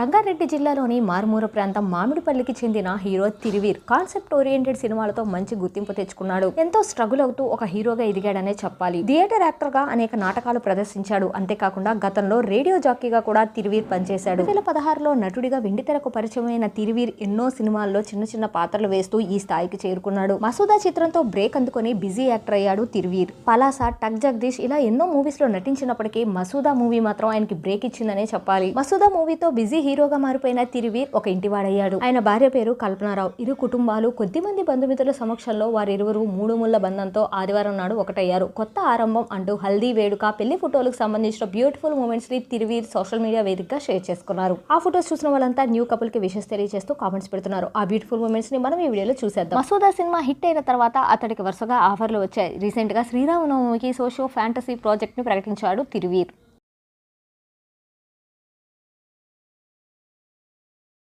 రంగారెడ్డి జిల్లాలోని మారుమూర ప్రాంతం మామిడిపల్లికి చెందిన హీరో తిరువీర్ కాన్సెప్ట్ ఓరియంటెడ్ సినిమాలతో మంచి గుర్తింపు తెచ్చుకున్నాడు. ఎంతో స్ట్రగుల్ అవుతూ ఒక హీరోగా ఎదిగాడనే చెప్పాలి. థియేటర్ యాక్టర్గా అనేక నాటకాలు ప్రదర్శించాడు. అంతేకాకుండా గతంలో రేడియో జాకీగా కూడా తిరువీర్ పనిచేశాడు. రెండు వేల పదహారులో నటుడిగా వెండితెరకు పరిచయమైన తిరువీర్ ఎన్నో సినిమాల్లో చిన్న చిన్న పాత్రలు వేస్తూ ఈ స్థాయికి చేరుకున్నాడు. మసూదా చిత్రంతో బ్రేక్ అందుకొని బిజీ యాక్టర్ అయ్యాడు తిరువీర్. పలాస టక్ జగదీష్ ఇలా ఎన్నో మూవీస్లో నటించినప్పటికీ మసూదా మూవీ మాత్రం ఆయనకి బ్రేక్ ఇచ్చిందనే చెప్పాలి. మసూదా మూవీతో బిజీ హీరోగా మారిపోయిన తిరువీర్ ఒక ఇంటివాడయ్యాడు. ఆయన భార్య పేరు కల్పనారావు. ఇరు కుటుంబాలు కొద్ది మంది బంధుమిత్రుల సమక్షంలో వారిరువురు మూడు ముళ్ళ బంధంతో ఆదివారం నాడు ఒకటయ్యారు. కొత్త ఆరంభం అంటూ హల్దీ వేడుక పెళ్ళి ఫోటోలకు సంబంధించిన బ్యూటిఫుల్ మూమెంట్స్ని తిరువీర్ సోషల్ మీడియా వేదికగా షేర్ చేసుకున్నారు. ఆ ఫోటోస్ చూసిన వాళ్ళంతా న్యూ కపుల్కి విషెస్ తెలియజేస్తూ కామెంట్స్ పెడుతున్నారు. ఆ బ్యూటిఫుల్ మూమెంట్స్ని మనం ఈ వీడియోలో చూసేద్దాం. మసూదా సినిమా హిట్ అయిన తర్వాత అతడికి వరుసగా ఆఫర్లు వచ్చాయి. రీసెంట్గా శ్రీరామనవమికి సోషో ఫ్యాంటసీ ప్రాజెక్ట్ని ప్రకటించాడు తిరువీర్.